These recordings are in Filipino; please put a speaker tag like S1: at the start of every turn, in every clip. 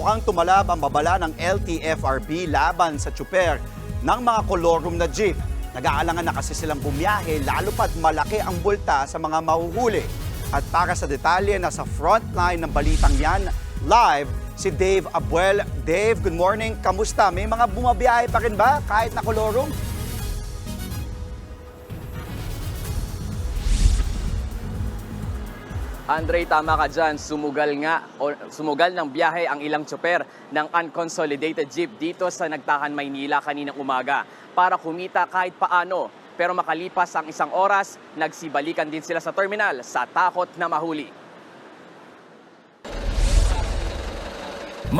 S1: mukhang tumalab ang babala ng LTFRB laban sa tsuper ng mga kolorum na jeep. Nag-aalangan na kasi silang bumiyahe lalo pat malaki ang bulta sa mga mahuhuli. At para sa detalye, nasa frontline ng balitang yan, live si Dave Abuel. Dave, good morning. Kamusta? May mga bumabiyahe pa rin ba kahit na kolorum?
S2: Andre, tama ka dyan. Sumugal nga, o sumugal ng biyahe ang ilang tsoper ng unconsolidated jeep dito sa Nagtahan, Maynila kaninang umaga para kumita kahit paano. Pero makalipas ang isang oras, nagsibalikan din sila sa terminal sa takot na mahuli.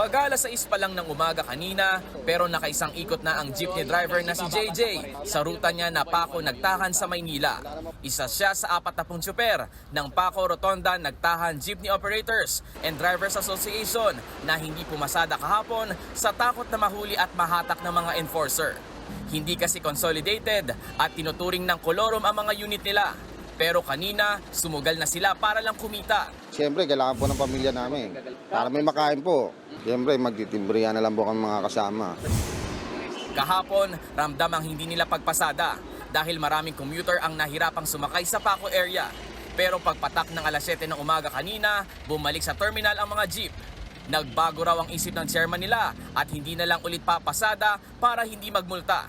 S2: Mag-alas 6 pa lang ng umaga kanina, pero nakaisang ikot na ang jeepney driver na si JJ sa ruta niya na Paco Nagtahan sa Maynila. Isa siya sa apat na tsuper ng Paco Rotonda Nagtahan Jeepney Operators and Drivers Association na hindi pumasada kahapon sa takot na mahuli at mahatak ng mga enforcer. Hindi kasi consolidated at tinuturing ng kolorum ang mga unit nila. Pero kanina, sumugal na sila para lang kumita.
S3: Siyempre, kailangan po ng pamilya namin. Para may makain po. Siyempre, magtitimbrihan na lang po kami mga kasama.
S2: Kahapon, ramdam ang hindi nila pagpasada dahil maraming commuter ang nahirapang sumakay sa Paco area. Pero pagpatak ng alas 7 ng umaga kanina, bumalik sa terminal ang mga jeep. Nagbago raw ang isip ng chairman nila at hindi na lang ulit papasada para hindi magmulta.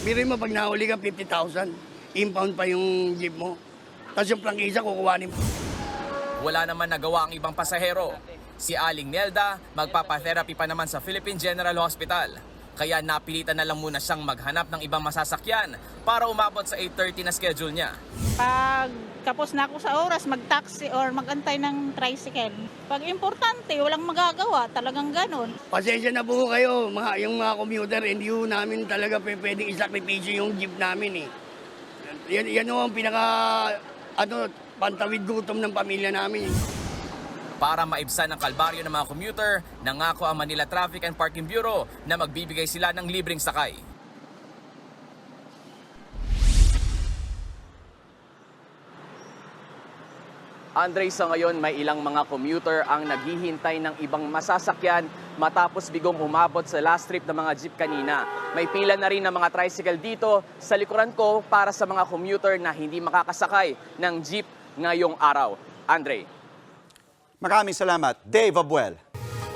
S4: Biro mo pag nahuli ka 50,000, impound pa yung jeep mo. Tapos yung prangkisa kukuhanin mo.
S2: Wala naman nagawa ang ibang pasahero. Si Aling Nelda, magpapatherapy pa naman sa Philippine General Hospital. Kaya napilitan na lang muna siyang maghanap ng ibang masasakyan para umabot sa 8.30 na schedule niya.
S5: Pag kapos na ako sa oras, mag-taxi or mag-antay ng tricycle. Pag importante, walang magagawa. Talagang ganun.
S4: Pasensya na po kayo, mga, yung mga commuter, hindi ho namin talaga pwedeng isakripisyo yung jeep namin eh. Yan, yan ho ang pinaka, ano, pantawid gutom ng pamilya namin.
S2: Para maibsan ang kalbaryo ng mga commuter, nangako ang Manila Traffic and Parking Bureau na magbibigay sila ng libreng sakay. Andre, sa ngayon may ilang mga commuter ang naghihintay ng ibang masasakyan matapos bigong umabot sa last trip ng mga jeep kanina. May pila na rin ng mga tricycle dito sa likuran ko para sa mga commuter na hindi makakasakay ng jeep ngayong araw. Andre.
S1: Maraming salamat, Dave Abuel.